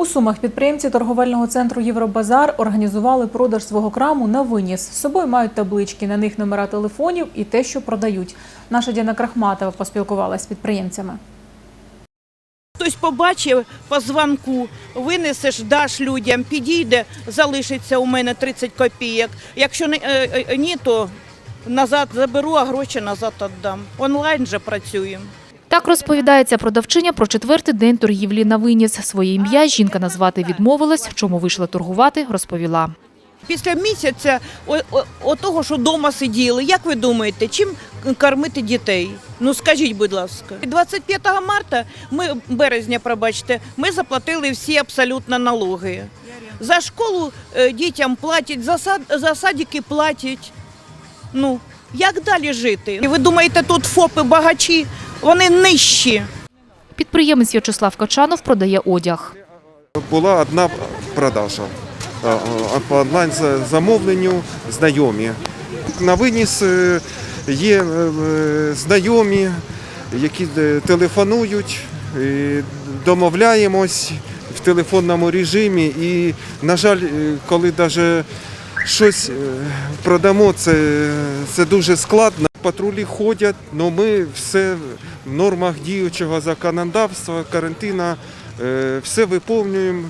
У Сумах підприємці торговельного центру Євробазар організували продаж свого краму на виніс. З собою мають таблички, на них номера телефонів і те, що продають. Наша Діана Крахматова поспілкувалася з підприємцями. Хтось побачив по дзвонку, винесеш, даш людям, підійде, залишиться у мене 30 копійок. Якщо не, е, е, ні, то назад заберу, а гроші назад віддам. Онлайн же працюємо. Так розповідається продавчиня про четвертий день торгівлі на виніс. Своє ім'я жінка назвати відмовилась. Чому вийшла торгувати, розповіла. Після місяця того, що вдома сиділи, як ви думаєте, чим кормити дітей? Ну скажіть, будь ласка. 25 марта, ми березня, пробачте, ми заплатили всі абсолютно налоги. За школу е, дітям платять, за, сад, за садики платять. Ну, як далі жити? І ви думаєте, тут ФОПи багачі, вони нижчі. Підприємець В'ячеслав Качанов продає одяг. Була одна продажа е, е, по онлайн замовленню знайомі. На виніс е, є е, знайомі, які е, телефонують, домовляємось в телефонному режимі. І, на жаль, е, коли навіть щось е, продамо, це, це дуже складно. Патрулі ходять, але ми все в нормах діючого законодавства, карантину, е, все виповнюємо.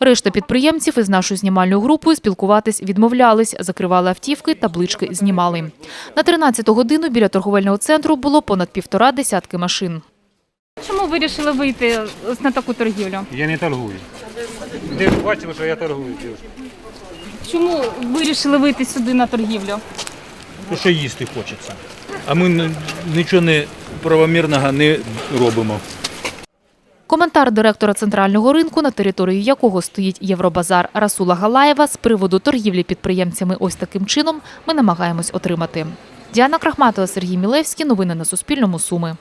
Решта підприємців із нашою знімальною групою спілкуватись відмовлялись, закривали автівки, таблички знімали. На 13 годину біля торговельного центру було понад півтора десятки машин. Чому вирішили вийти ось на таку торгівлю? Я не торгую. Де бачили, що я торгую? Чому вирішили вийти сюди на торгівлю? То що їсти хочеться. А ми нічого не правомірного не робимо. Коментар директора центрального ринку, на території якого стоїть Євробазар Расула Галаєва з приводу торгівлі підприємцями ось таким чином ми намагаємось отримати. Діана Крахматова, Сергій Мілевський. Новини на Суспільному. Суми.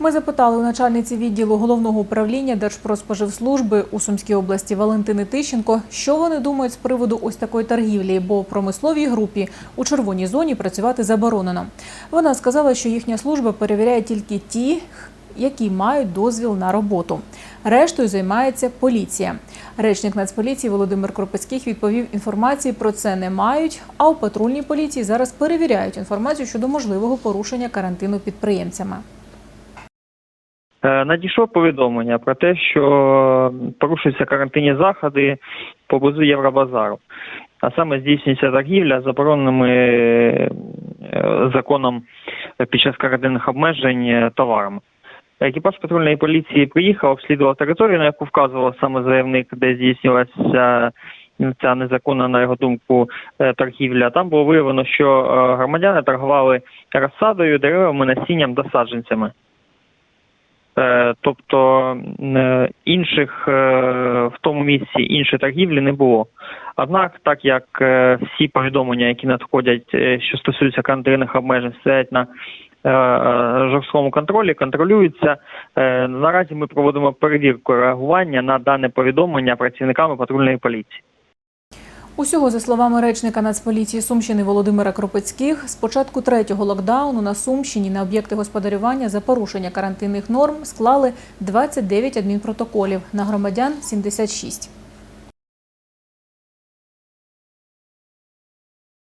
Ми запитали у начальниці відділу головного управління Держпродспоживслужби у Сумській області Валентини Тищенко, що вони думають з приводу ось такої торгівлі, бо промисловій групі у червоній зоні працювати заборонено. Вона сказала, що їхня служба перевіряє тільки ті, які мають дозвіл на роботу. Рештою займається поліція. Речник Нацполіції Володимир Кропицьких відповів, інформації про це не мають. А у патрульній поліції зараз перевіряють інформацію щодо можливого порушення карантину підприємцями. Е, Надійшло повідомлення про те, що порушуються карантинні заходи поблизу Євробазару. А саме здійснюється торгівля забороненими е, законом під час карантинних обмежень е, товарами. Екіпаж патрульної поліції приїхав, обслідував територію, на яку вказував саме заявник, де здійснювалася ця незаконна, на його думку, е, торгівля. Там було виявлено, що е, громадяни торгували розсадою, деревами, насінням та саджанцями. Е, Тобто е, інших е, в тому місці іншої торгівлі не було. Однак, так як всі повідомлення, які надходять, що стосуються карантинних обмежень, стоять на жорсткому контролі, контролюються. Наразі ми проводимо перевірку реагування на дане повідомлення працівниками патрульної поліції. Усього, за словами речника Нацполіції Сумщини Володимира Кропицьких, з початку третього локдауну на Сумщині на об'єкти господарювання за порушення карантинних норм склали 29 адмінпротоколів, на громадян – 76.